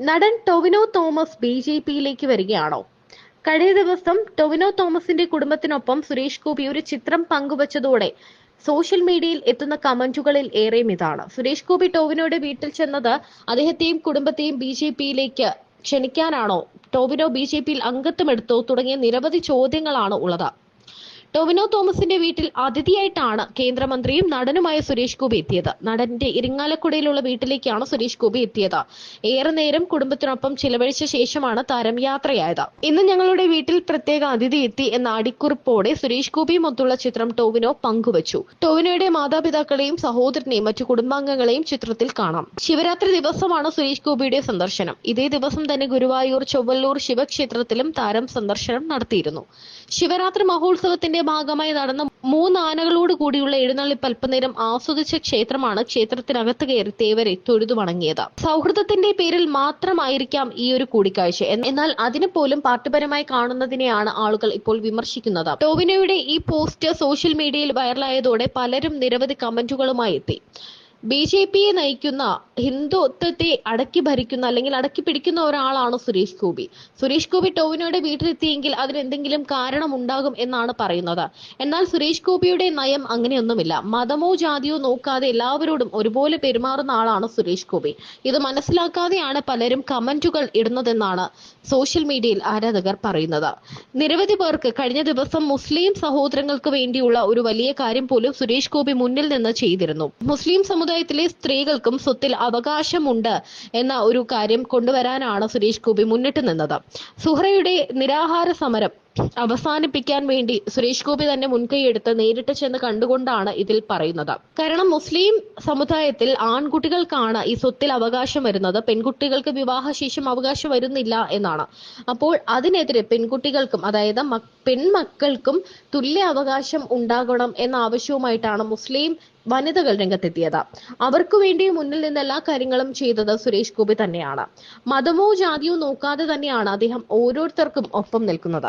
നടൻ Tovino Thomas B J പിയിലേക്ക് വരികയാണോ? കഴിഞ്ഞ ദിവസം ടൊവിനോ തോമസിന്റെ കുടുംബത്തിനൊപ്പം സുരേഷ് ഗോപി ഒരു ചിത്രം പങ്കുവച്ചതോടെ സോഷ്യൽ മീഡിയയിൽ എത്തുന്ന കമന്റുകളിൽ ഏറെയും ഇതാണ്. സുരേഷ് ഗോപി ടോവിനോയുടെ വീട്ടിൽ ചെന്നത് അദ്ദേഹത്തെയും കുടുംബത്തെയും ബി ജെ പിയിലേക്ക് ക്ഷണിക്കാനാണോ? ടോവിനോ ബി ജെ പിയിൽ അംഗത്വമെടുത്തോ തുടങ്ങിയ നിരവധി ചോദ്യങ്ങളാണ് ഉള്ളത്. ടൊവിനോ തോമസിന്റെ വീട്ടിൽ അതിഥിയായിട്ടാണ് കേന്ദ്രമന്ത്രിയും നടനുമായ സുരേഷ് ഗോപി എത്തിയത്. നടന്റെ ഇരിങ്ങാലക്കുടയിലുള്ള വീട്ടിലേക്കാണ് സുരേഷ് ഗോപി എത്തിയത്. ഏറെ നേരം കുടുംബത്തിനൊപ്പം ചിലവഴിച്ച ശേഷമാണ് താരം യാത്രയായത്. ഇന്ന് ഞങ്ങളുടെ വീട്ടിൽ പ്രത്യേക അതിഥി എത്തി എന്ന അടിക്കുറിപ്പോടെ സുരേഷ് ഗോപിയുമൊത്തുള്ള ചിത്രം ടോവിനോ പങ്കുവച്ചു. ടോവിനോയുടെ മാതാപിതാക്കളെയും സഹോദരനെയും മറ്റു കുടുംബാംഗങ്ങളെയും ചിത്രത്തിൽ കാണാം. ശിവരാത്രി ദിവസമാണ് സുരേഷ് ഗോപിയുടെ സന്ദർശനം. ഇതേ ദിവസം തന്നെ ഗുരുവായൂർ ചൊവ്വല്ലൂർ ശിവക്ഷേത്രത്തിലും താരം സന്ദർശനം നടത്തിയിരുന്നു. ശിവരാത്രി മഹോത്സവത്തിന്റെ ഭാഗമായി നടന്ന മൂന്ന് ആനകളോട് കൂടിയുള്ള എഴുന്നള്ളിപ്പ് അല്പനേരം ആസ്വദിച്ച ക്ഷേത്രമാണ് ക്ഷേത്രത്തിനകത്ത് കയറി തേവരെ തൊഴുതു വണങ്ങിയത് സൗഹൃദത്തിന്റെ പേരിൽ മാത്രമായിരിക്കാം ഈ ഒരു കൂടിക്കാഴ്ച. എന്നാൽ അതിന് പോലും പാർട്ടിപരമായി കാണുന്നതിനെയാണ് ആളുകൾ ഇപ്പോൾ വിമർശിക്കുന്നത്. ടോവിനോയുടെ ഈ പോസ്റ്റ് സോഷ്യൽ മീഡിയയിൽ വൈറലായതോടെ പലരും നിരവധി കമന്റുകളുമായി എത്തി. ബി ജെ പിയെ നയിക്കുന്ന ഹിന്ദുത്വത്തെ അടക്കി ഭരിക്കുന്ന അല്ലെങ്കിൽ അടക്കി പിടിക്കുന്ന ഒരാളാണ് സുരേഷ് ഗോപി. സുരേഷ് ഗോപി ടോവിനോയുടെ വീട്ടിലെത്തിയെങ്കിൽ അതിനെന്തെങ്കിലും കാരണമുണ്ടാകും എന്നാണ് പറയുന്നത്. എന്നാൽ സുരേഷ് ഗോപിയുടെ നയം അങ്ങനെയൊന്നുമില്ല. മതമോ ജാതിയോ നോക്കാതെ എല്ലാവരോടും ഒരുപോലെ പെരുമാറുന്ന ആളാണ് സുരേഷ് ഗോപി. ഇത് മനസ്സിലാക്കാതെയാണ് പലരും കമന്റുകൾ ഇടുന്നതെന്നാണ് സോഷ്യൽ മീഡിയയിൽ ആരാധകർ പറയുന്നത്. നിരവധി പേർക്ക് കഴിഞ്ഞ ദിവസം മുസ്ലിം സഹോദരങ്ങൾക്ക് വേണ്ടിയുള്ള ഒരു വലിയ കാര്യം പോലും സുരേഷ് ഗോപി മുന്നിൽ നിന്ന് ചെയ്തിരുന്നു. മുസ്ലിം സമുദായത്തിലെ സ്ത്രീകൾക്കും സ്വത്തിൽ അവകാശമുണ്ട് എന്ന ഒരു കാര്യം കൊണ്ടുവരാനാണ് സുരേഷ് ഗോപി മുന്നിട്ട് നിന്നത്. സുഹ്രയുടെ നിരാഹാര സമരം അവസാനിപ്പിക്കാൻ വേണ്ടി സുരേഷ് ഗോപി തന്നെ മുൻകൈയെടുത്ത് നേരിട്ട് ചെന്ന് കണ്ടുകൊണ്ടാണ് ഇതിൽ പറയുന്നത്. കാരണം മുസ്ലിം സമുദായത്തിൽ ആൺകുട്ടികൾക്കാണ് ഈ സ്വത്തിൽ അവകാശം വരുന്നത്. പെൺകുട്ടികൾക്ക് വിവാഹശേഷം അവകാശം വരുന്നില്ല എന്നാണ്. അപ്പോൾ അതിനെതിരെ പെൺകുട്ടികൾക്കും അതായത് പെൺമക്കൾക്കും തുല്യ അവകാശം ഉണ്ടാകണം എന്ന ആവശ്യവുമായിട്ടാണ് മുസ്ലിം വനിതകൾ രംഗത്തെത്തിയത്. അവർക്ക് വേണ്ടി മുന്നിൽ നിന്ന് എല്ലാ കാര്യങ്ങളും ചെയ്തത് സുരേഷ് ഗോപി തന്നെയാണ്. മതമോ ജാതിയോ നോക്കാതെ തന്നെയാണ് അദ്ദേഹം ഓരോരുത്തർക്കും ഒപ്പം നിൽക്കുന്നത്.